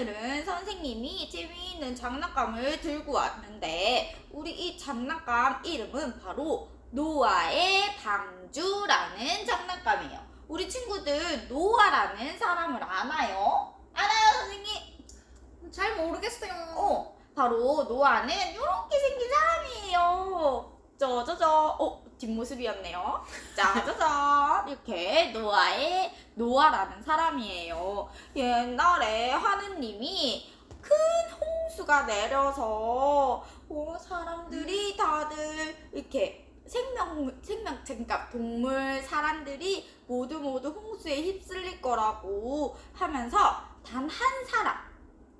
오늘은 선생님이 재미있는 장난감을 들고 왔는데 우리 이 장난감 이름은 바로 노아의 방주라는 장난감이에요. 우리 친구들 노아라는 사람을 아나요? 아나요, 선생님? 잘 모르겠어요. 어, 바로 노아는 이렇게 생긴 사람이에요. 짜자자. 어, 뒷모습이었네요. 짜자자. 이렇게 노아의 노아라는 사람이에요. 옛날에 하느님이 큰 홍수가 내려서 어, 사람들이 다들 이렇게 생명 생명 그러니까 동물 사람들이 모두 모두 홍수에 휩쓸릴 거라고 하면서 단 한 사람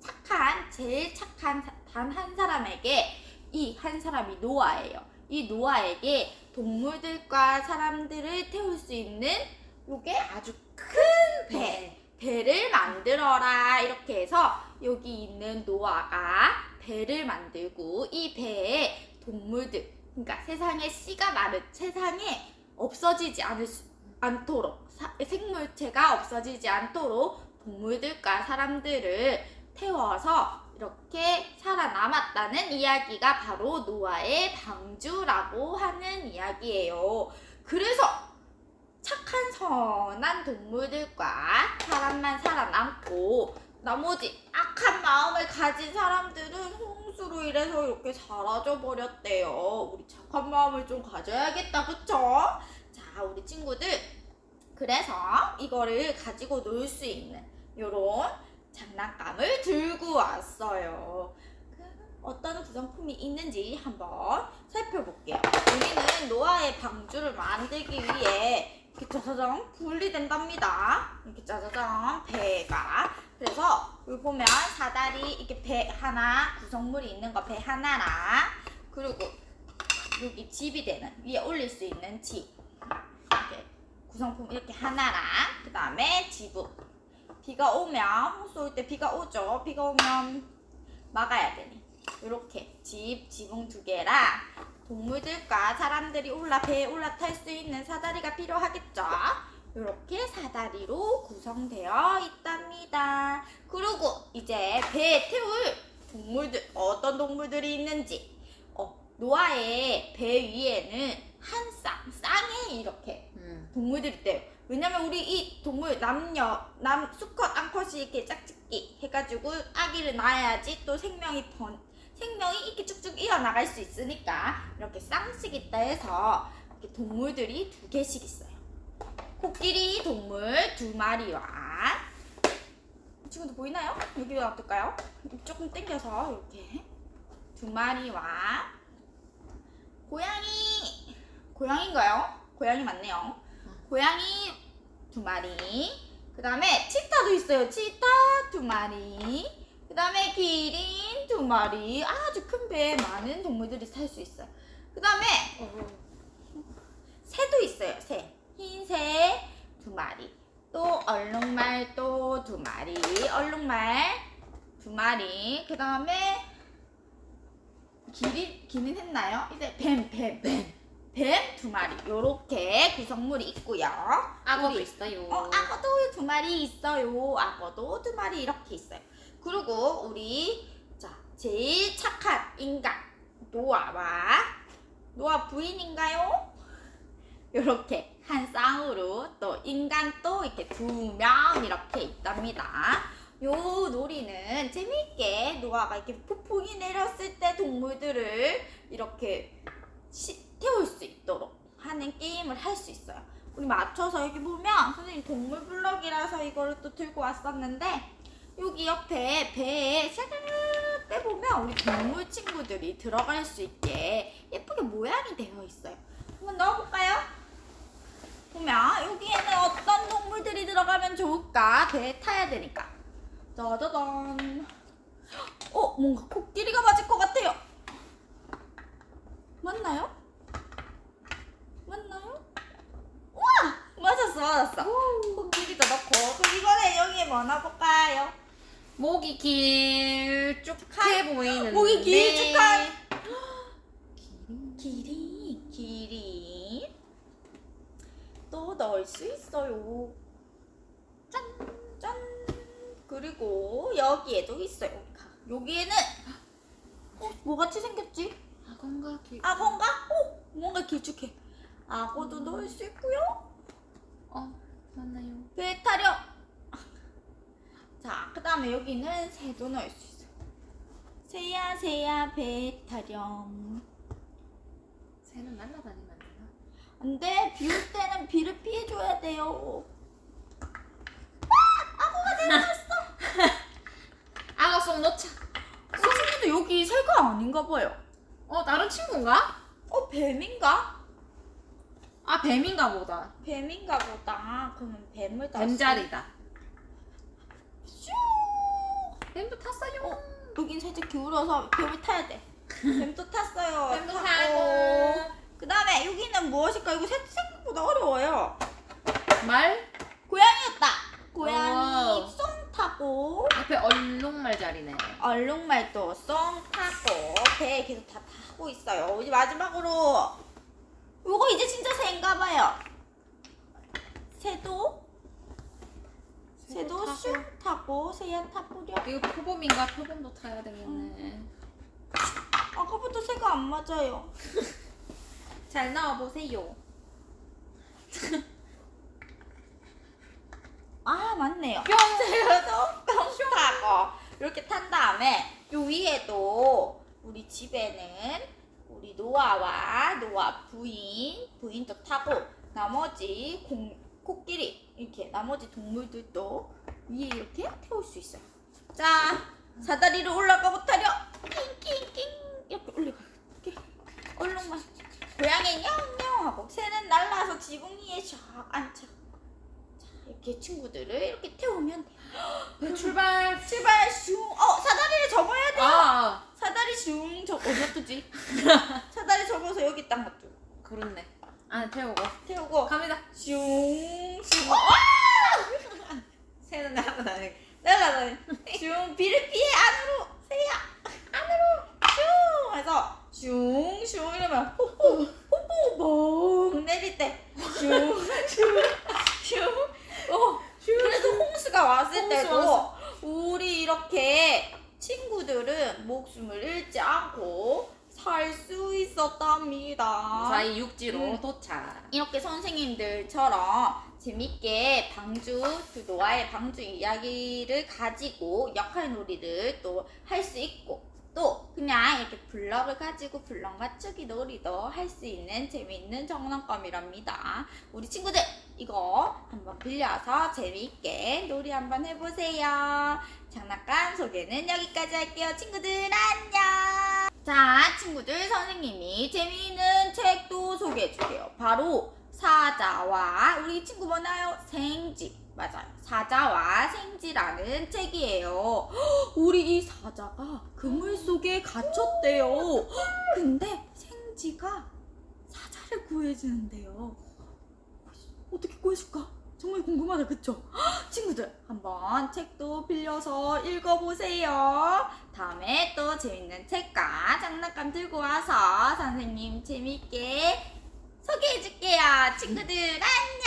착한 제일 착한 단 한 사람에게 이 한 사람이 노아예요. 이 노아에게 동물들과 사람들을 태울 수 있는 요게 아주 큰 배, 배를 만들어라. 이렇게 해서 여기 있는 노아가 배를 만들고 이 배에 동물들 그러니까 세상에 씨가 마른 세상에 없어지지 않을 수, 않도록 사- 생물체가 없어지지 않도록 동물들과 사람들을 태워서 이렇게 살아남았다는 이야기가 바로 노아의 방주라고 하는 이야기예요. 그래서 착한 선한 동물들과 사람만 살아남고 나머지 악한 마음을 가진 사람들은 홍수로 인해서 이렇게 사라져 버렸대요. 우리 착한 마음을 좀 가져야겠다, 그쵸? 자, 우리 친구들 그래서 이거를 가지고 놀 수 있는 요런 장난감을 들고 왔어요. 그 어떤 구성품이 있는지 한번 살펴볼게요. 우리는 노아의 방주를 만들기 위해 이렇게 짜자잔 분리된답니다. 이렇게 짜자잔 배가. 그래서 여기 보면 사다리 이렇게 배 하나 구성물이 있는 거 배 하나랑 그리고 여기 집이 되는 위에 올릴 수 있는 집 이렇게 구성품 이렇게 하나랑 그 다음에 지붕 비가 오면 홍수 올 때 비가 오죠. 비가 오면 막아야 되니. 이렇게 집 지붕 두 개랑 동물들과 사람들이 올라 배에 올라탈 수 있는 사다리가 필요하겠죠? 이렇게 사다리로 구성되어 있답니다. 그리고 이제 배에 태울 동물들 어떤 동물들이 있는지. 어, 노아의 배 위에는 한 쌍 쌍에 이렇게 음. 동물들이 있대요. 왜냐면 우리 이 동물 남녀 남 수컷 암컷이 이렇게 짝짓기 해가지고 아기를 낳아야지 또 생명이 번 생명이 이렇게 쭉쭉 이어나갈 수 있으니까 이렇게 쌍씩 있다 해서 이렇게 동물들이 두 개씩 있어요. 코끼리 동물 두 마리와 이 친구도 보이나요? 여기 어떨까요? 조금 당겨서 이렇게 두 마리와 고양이 고양인가요? 고양이 맞네요. 고양이 두 마리. 그 다음에 치타도 있어요. 치타 두 마리. 그 다음에 기린 두 마리. 아주 큰 배에 많은 동물들이 살 수 있어요. 그 다음에 새도 있어요. 새. 흰새 두 마리. 또 얼룩말 또 두 마리. 얼룩말 두 마리. 그 다음에 기린 기린 했나요? 이제 뱀 뱀. 뱀 두 마리 요렇게 구성물이 있고요. 악어도 우리- 있어요. 어, 악어도 두 마리 있어요. 악어도 두 마리 이렇게 있어요. 그리고 우리 자 제일 착한 인간 노아와 노아 부인인가요? 요렇게 한 쌍으로 또 인간 또 이렇게 두 명 이렇게 있답니다. 요 놀이는 재미있게 노아가 이렇게 폭풍이 내렸을 때 동물들을 이렇게 시- 태울 수 있도록 하는 게임을 할 수 있어요. 우리 맞춰서 여기 보면 선생님 동물 블럭이라서 이거를 또 들고 왔었는데 여기 옆에 배에 샤르르 빼보면 우리 동물 친구들이 들어갈 수 있게 예쁘게 모양이 되어 있어요. 한번 넣어볼까요? 보면 여기에는 어떤 동물들이 들어가면 좋을까? 배에 타야 되니까. 짜자잔. 어, 뭔가 코끼리가 맞을 것 같아요. 맞나요? 우와! 맞았어, 맞았어. 코끼리도 넣고. 그럼 이번에 여기에 뭐 넣어볼까요? 목이 길쭉해 보이는데. 목이 길쭉한. 기린, 기린. 또 넣을 수 있어요. 짠, 짠. 그리고 여기에도 있어요. 여기에는 어, 뭐같이 생겼지? 악어인가 길. 악어인가? 어, 뭔가 길쭉해. 악어도 넣을 수 있고요. 어 맞나요? 배 타령. 자, 그 다음에 여기는 새도 넣을 수 있어. 새야 새야 배 타령. 새는 날아다니면 안 되나? 안 돼 비 올 때는 비를 피해줘야 돼요. 악어 속 넣자. 선생님도 여기 새가 아닌가 봐요. 어 다른 친구인가? 어 뱀인가? 아 뱀인가 보다. 뱀인가 보다. 그러면 뱀을 다 뱀자리다. 슈. 뱀도 탔어요. 어, 여긴 살짝 기울어서 뱀을 타야 돼. 뱀도 탔어요. 뱀도 타고. 그 다음에 여기는 무엇일까? 이거 생- 생각보다 어려워요. 말 고양이였다. 고양이 오. 송 타고 앞에 얼룩말 자리네. 얼룩말도 송 타고 배 계속 다 타고 있어요. 이제 마지막으로 요거 이제 진짜 새인가 봐요. 새도 새도 타고. 슉 타고 새야 타보려. 이거 표범인가? 표범도 타야 되겠네. 아까부터 새가 안 맞아요. 잘 나와 보세요. 아 맞네요. 뿅 새도 뿅 타고 이렇게 탄 다음에 요 위에도 우리 집에는 우리 노아와 노아 부인 부인도 타고 나머지 공, 코끼리 이렇게 나머지 동물들도 위에 이렇게 태울 수 있어요. 자 사다리를 올라가 보타려 낑낑낑 이렇게 올라가 이렇게 얼룩만 고양이 냥냥 하고 새는 날라서 지붕 위에 쫙 앉아. 자 이렇게 친구들을 이렇게 태우면 돼요. 배 출발. 출발 슝. 어 사다리를 접어야 돼요. 아 사다리 슝. 저 어디 놔두지? 사다리 접어서 여기 딱 놔두고 그렇네. 아 태우고 태우고 갑니다. 슝. 슝. 새는 날아다니. 날라다니. 슝. 비를 피해 안으로. 새야. 안으로. 슝. 해서 슝. 슝 이러면 호호. 호호 멍 내릴 때. 슝. 슝. 슝. 어. 그래서 홍수가 왔을 때도 우리 이렇게 친구들은 목숨을 잃지 않고 살 수 있었답니다. 자이 육지로 음. 도착. 이렇게 선생님들처럼 재밌게 방주 그 노아의 방주 이야기를 가지고 역할 놀이를 또 할 수 있고 또 그냥 이렇게 블럭을 가지고 블럭 맞추기 놀이도 할 수 있는 재미있는 장난감이랍니다. 우리 친구들 이거 한번 빌려서 재미있게 놀이 한번 해보세요. 장난감 소개는 여기까지 할게요. 친구들 안녕. 자, 친구들 선생님이 재미있는 책도 소개해 줄게요. 바로 사자와 우리 친구 뭐나요? 생지. 맞아요. 사자와 생지라는 책이에요. 헉, 우리 이 사자가 그물 속에 갇혔대요. 헉, 근데 생지가 사자를 구해주는데요. 어떻게 구해줄까? 정말 궁금하다, 그쵸? 헉, 친구들, 한번 책도 빌려서 읽어보세요. 다음에 또 재밌는 책과 장난감 들고 와서 선생님 재밌게 소개해줄게요. 친구들, 안녕!